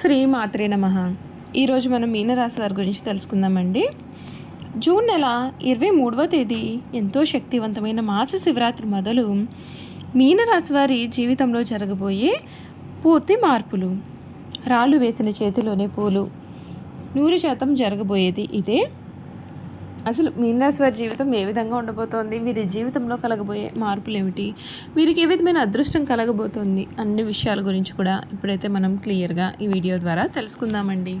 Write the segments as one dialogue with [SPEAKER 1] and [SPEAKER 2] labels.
[SPEAKER 1] శ్రీ మాత్రే నమ. ఈరోజు మనం మీనరాశి వారి గురించి తెలుసుకుందామండి. జూన్ నెల ఇరవై మూడవ తేదీ ఎంతో శక్తివంతమైన మాస శివరాత్రి మొదలు మీనరాశి వారి జీవితంలో జరగబోయే పూర్తి మార్పులు. రాళ్ళు వేసిన చేతిలోనే పూలు. నూరు శాతం జరగబోయేది ఇదే. అసలు మీనరాశి వారి జీవితం ఏ విధంగా ఉండబోతోంది? వీరి జీవితంలో కలగబోయే మార్పులు ఏమిటి వీరికి ఏ విధమైన అదృష్టం కలగబోతోంది? అన్ని విషయాల గురించి కూడా ఇప్పుడైతే మనం క్లియర్గా ఈ వీడియో ద్వారా తెలుసుకుందామండి.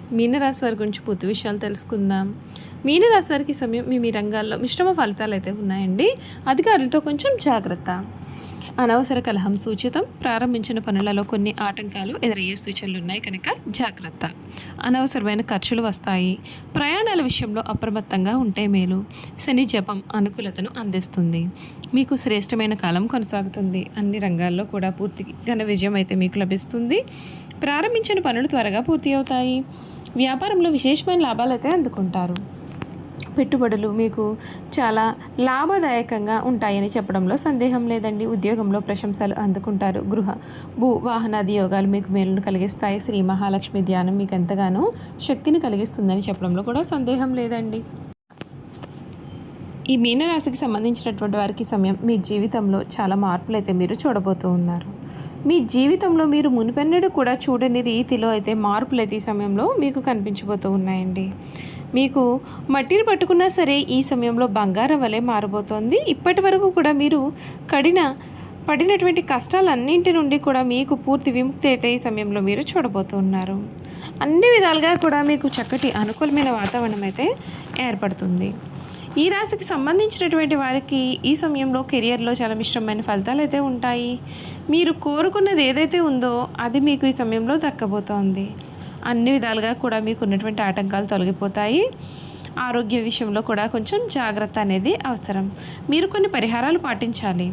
[SPEAKER 1] మీనరాశి వారి గురించి పూర్తి విషయాలు తెలుసుకుందాం. మీనరాశి వారికి సమయం మీ మీ రంగాల్లో మిశ్రమ ఫలితాలు అయితే ఉన్నాయండి. అధికారులతో కొంచెం జాగ్రత్త. అనవసర కలహం సూచితం. ప్రారంభించిన పనులలో కొన్ని ఆటంకాలు ఎదురయ్యే సూచనలు ఉన్నాయి కనుక జాగ్రత్త. అనవసరమైన ఖర్చులు వస్తాయి. ప్రయాణాల విషయంలో అప్రమత్తంగా ఉంటే మేలు. శని జపం అనుకూలతను అందిస్తుంది. మీకు శ్రేష్టమైన కాలం కొనసాగుతుంది. అన్ని రంగాల్లో కూడా పూర్తి ఘన విజయం అయితే మీకు లభిస్తుంది. ప్రారంభించిన పనులు త్వరగా పూర్తి అవుతాయి. వ్యాపారంలో విశేషమైన లాభాలు అయితే అందుకుంటారు. పెట్టుబడులు మీకు చాలా లాభదాయకంగా ఉంటాయని చెప్పడంలో సందేహం లేదండి. ఉద్యోగంలో ప్రశంసలు అందుకుంటారు. గృహ భూ వాహనాది యోగాలు మీకు మేలును కలిగిస్తాయి. శ్రీ మహాలక్ష్మి ధ్యానం మీకు ఎంతగానో శక్తిని కలిగిస్తుందని చెప్పడంలో కూడా సందేహం లేదండి. ఈ మీనరాశికి సంబంధించినటువంటి వారికి సమయం మీ జీవితంలో చాలా మార్పులు అయితే మీరు చూడబోతూ ఉన్నారు. మీ జీవితంలో మీరు మునిపెన్నడూ కూడా చూడని రీతిలో అయితే మార్పులు అయితే ఈ సమయంలో మీకు కనిపించబోతూ ఉన్నాయండి. మీకు మట్టిని పట్టుకున్నా సరే ఈ సమయంలో బంగారం వలె మారబోతోంది. ఇప్పటి వరకు కూడా మీరు కడిన పడినటువంటి కష్టాలన్నింటి నుండి కూడా మీకు పూర్తి విముక్తి అయితే ఈ సమయంలో మీరు చూడబోతున్నారు అన్ని విధాలుగా కూడా మీకు చక్కటి అనుకూలమైన వాతావరణం అయితే ఏర్పడుతుంది. ఈ రాశికి సంబంధించినటువంటి వారికి ఈ సమయంలో కెరియర్లో చాలా మిశ్రమైన ఫలితాలు అయితే ఉంటాయి. మీరు కోరుకున్నది ఏదైతే ఉందో అది మీకు ఈ సమయంలో దక్కబోతోంది. అన్ని విధాలుగా కూడా మీకు ఉన్నటువంటి ఆటంకాలు తొలగిపోతాయి. ఆరోగ్య విషయంలో కూడా కొంచెం జాగ్రత్త అనేది అవసరం. మీరు కొన్ని పరిహారాలు పాటించాలి.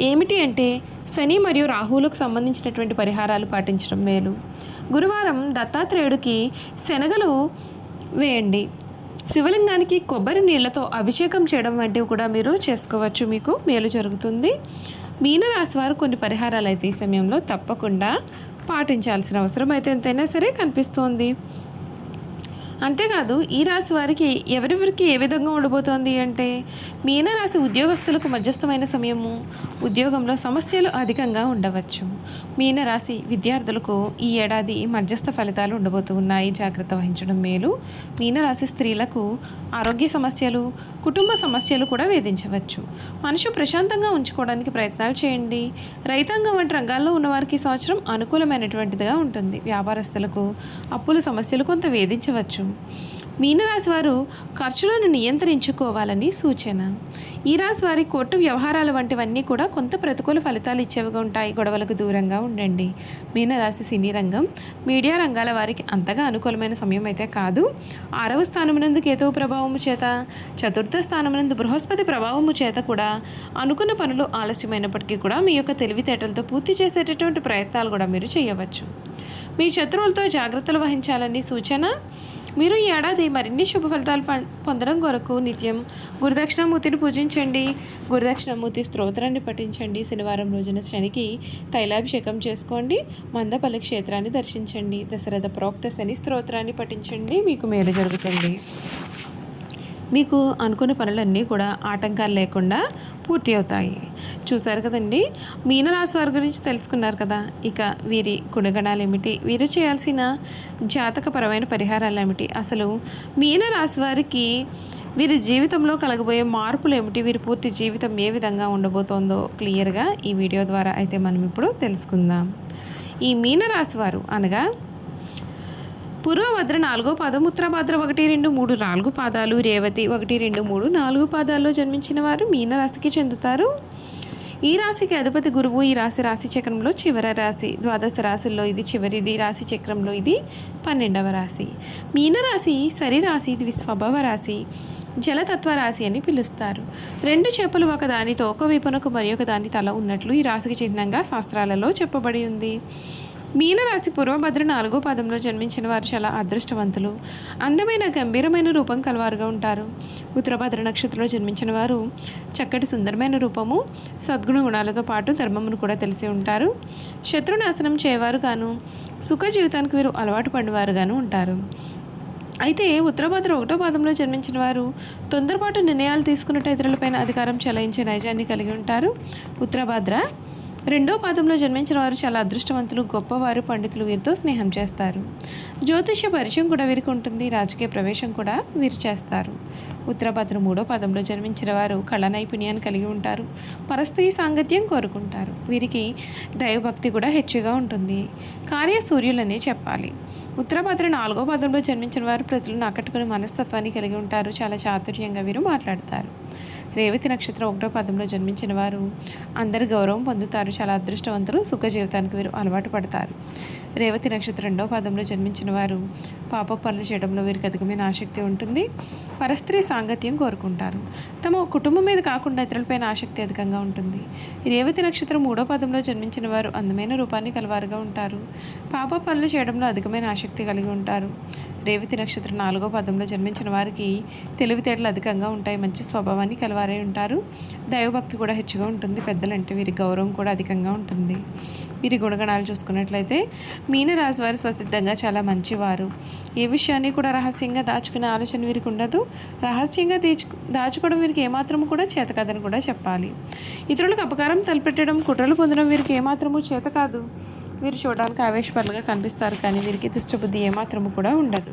[SPEAKER 1] ఏమిటి అంటే శని మరియు రాహువులకు సంబంధించినటువంటి పరిహారాలు పాటించడం మేలు. గురువారం దత్తాత్రేయుడికి శనగలు వేయండి. శివలింగానికి కొబ్బరి నీళ్ళతో అభిషేకం చేయడం వంటివి కూడా మీరు చేసుకోవచ్చు. మీకు మేలు జరుగుతుంది. మీనరాశి వారు కొన్ని పరిహారాలు అయితే ఈ సమయంలో తప్పకుండా పాటించాల్సిన అవసరం అయితే ఎంతైనా సరే కనిపిస్తోంది. అంతేకాదు ఈ రాశి వారికి ఎవరెవరికి ఏ విధంగా ఉండబోతోంది అంటే మీనరాశి ఉద్యోగస్తులకు మధ్యస్థమైన సమయము ఉద్యోగంలో సమస్యలు అధికంగా ఉండవచ్చు. మీనరాశి విద్యార్థులకు ఈ ఏడాది మధ్యస్థ ఫలితాలు ఉండబోతూ ఉన్నాయి. జాగ్రత్త వహించడం మేలు. మీనరాశి స్త్రీలకు ఆరోగ్య సమస్యలు కుటుంబ సమస్యలు కూడా వేధించవచ్చు. మనసు ప్రశాంతంగా ఉంచుకోవడానికి ప్రయత్నాలు చేయండి. రైతాంగం వంటి రంగాల్లో ఉన్నవారికి సంవత్సరం అనుకూలమైనటువంటిదిగా ఉంటుంది. వ్యాపారస్తులకు అప్పుల సమస్యలు కొంత వేధించవచ్చు. మీనరాశి వారు ఖర్చులను నియంత్రించుకోవాలని సూచన. ఈ రాశి వారి కోర్టు వ్యవహారాలు వంటివన్నీ కూడా కొంత ప్రతికూల ఫలితాలు ఇచ్చేవిగా ఉంటాయి. గొడవలకు దూరంగా ఉండండి. మీనరాశి సినీ రంగం మీడియా రంగాల వారికి అంతగా అనుకూలమైన సమయం అయితే కాదు. ఆరవ స్థానమునందు కేతువు ప్రభావము చేత చతుర్థ స్థానమునందు బృహస్పతి ప్రభావము చేత కూడా అనుకున్న పనులు ఆలస్యమైనప్పటికీ కూడా మీ యొక్క తెలివితేటలతో పూర్తి చేసేటటువంటి ప్రయత్నాలు కూడా మీరు చేయవచ్చు. మీ శత్రువులతో జాగ్రత్తలు వహించాలని సూచన. మీరు ఈ ఏడాది మరిన్ని శుభ ఫలితాలు పం- పొందడం కొరకు నిత్యం గురుదక్షిణామూర్తిని పూజించండి. గురుదక్షిణామూర్తి స్తోత్రాన్ని పఠించండి. శనివారం రోజున శనికి తైలాభిషేకం చేసుకోండి. మందపల్లి క్షేత్రాన్ని దర్శించండి. దశరథ ప్రోక్త శని స్తోత్రాన్ని పఠించండి. మీకు మేలు జరుగుతుంది. మీకు అనుకున్న పనులన్నీ కూడా ఆటంకాలు లేకుండా పూర్తి అవుతాయి. చూసారు కదండి? మీనరాశి వారి గురించి తెలుసుకున్నారు కదా? ఇక వీరి గుణగణాలు ఏమిటి? వీరు చేయాల్సిన జాతకపరమైన పరిహారాలు ఏమిటి? అసలు మీనరాశి వారికి వీరి జీవితంలో కలగబోయే మార్పులు ఏమిటి? వీరి పూర్తి జీవితం ఏ విధంగా ఉండబోతోందో క్లియర్గా ఈ వీడియో ద్వారా అయితే మనం ఇప్పుడు తెలుసుకుందాం. ఈ మీనరాశి వారు అనగా పూర్వభద్ర నాలుగో పాదం ఉత్తరభద్ర ఒకటి రెండు మూడు నాలుగు పాదాలు రేవతి ఒకటి రెండు మూడు నాలుగు పాదాల్లో జన్మించిన వారు మీనరాశికి చెందుతారు. ఈ రాశికి అధిపతి గురువు ఈ రాశి రాశి చక్రంలో చివరి రాశి. ద్వాదశ రాశుల్లో ఇది చివరిది రాశి చక్రంలో ఇది పన్నెండవ రాశి. మీనరాశి సరి రాశి ఇది స్వభావ రాశి జలతత్వ రాశి అని పిలుస్తారు. రెండు చేపలు ఒకదాని తోక ఒక వైపునకు మరి ఒకదాని తల ఉన్నట్లు ఈ రాశికి చిహ్నంగా శాస్త్రాలలో చెప్పబడి ఉంది. మీనరాశి పూర్వభద్ర నాలుగో పదంలో జన్మించిన వారు చాలా అదృష్టవంతులు. అందమైన గంభీరమైన రూపం కలవారుగా ఉంటారు. ఉత్తరభద్ర నక్షత్రంలో జన్మించిన వారు చక్కటి సుందరమైన రూపము సద్గుణ గుణాలతో పాటు ధర్మమును కూడా తెలిసి ఉంటారు. శత్రునాశనం చేయవారు గాను సుఖ జీవితానికి వీరు అలవాటు పడినవారుగాను ఉంటారు. అయితే ఉత్తరభద్ర ఒకటో పాదంలో జన్మించిన వారు తొందరపాటు నిర్ణయాలు తీసుకున్నట్టు ఇతరులపైన అధికారం చెలాయించే నైజాన్ని కలిగి ఉంటారు. ఉత్తరభద్ర రెండో పాదంలో జన్మించిన వారు చాలా అదృష్టవంతులు గొప్పవారు పండితులు వీరితో స్నేహం చేస్తారు. జ్యోతిష్య పరిచయం కూడా వీరికి ఉంటుంది. రాజకీయ ప్రవేశం కూడా వీరు చేస్తారు. ఉత్తరభద్ర మూడో పాదంలో జన్మించిన వారు కళా నైపుణ్యాన్ని కలిగి ఉంటారు. పరస్త్రీ సాంగత్యం కోరుకుంటారు. వీరికి దైవభక్తి కూడా హెచ్చుగా ఉంటుంది. కార్య సూర్యులనే చెప్పాలి. ఉత్తరభద్ర నాలుగో పాదంలో జన్మించిన వారు ప్రజలను ఆకట్టుకునే మనస్తత్వాన్ని కలిగి ఉంటారు. చాలా చాతుర్యంగా వీరు మాట్లాడతారు. రేవతి నక్షత్రం ఒకటో పదంలో జన్మించిన వారు. అందరు గౌరవం పొందుతారు. చాలా అదృష్టవంతులు సుఖ జీవితానికి వీరు అలవాటు పడతారు. రేవతి నక్షత్రం రెండో పాదంలో జన్మించిన వారు. పాప పనులు చేయడంలో వీరికి అధికమైన ఆసక్తి ఉంటుంది. పరస్త్రీ సాంగత్యం కోరుకుంటారు. తమ కుటుంబం మీద కాకుండా ఇతరులపైన ఆసక్తి అధికంగా ఉంటుంది. రేవతి నక్షత్రం మూడో పదంలో జన్మించిన వారు అందమైన రూపాన్ని కలవారుగా ఉంటారు. పాప పనులు చేయడంలో అధికమైన ఆసక్తి కలిగి ఉంటారు. రేవతి నక్షత్రం నాలుగో పదంలో జన్మించిన వారికి తెలివితేటలు అధికంగా ఉంటాయి. మంచి స్వభావాన్ని కలవారు. వారే ఉంటారు. దైవభక్తి కూడా హెచ్చుగా ఉంటుంది. పెద్దలంటే వీరి గౌరవం కూడా అధికంగా ఉంటుంది. వీరి గుణగణాలు చూసుకున్నట్లయితే మీనరాశి వారు స్వసిద్ధంగా చాలా మంచివారు. ఏ విషయాన్ని కూడా రహస్యంగా దాచుకునే ఆలోచన వీరికి ఉండదు. రహస్యంగా తీర్చు దాచుకోవడం వీరికి ఏమాత్రం కూడా చేత కాదని కూడా చెప్పాలి. ఇతరులకు అపకారం తలపెట్టడం కుట్రలు పొందడం వీరికి ఏమాత్రము చేత కాదు. వీరు చూడడానికి ఆవేశపరులుగా కనిపిస్తారు కానీ వీరికి దుష్టబుద్ధి ఏమాత్రము కూడా ఉండదు.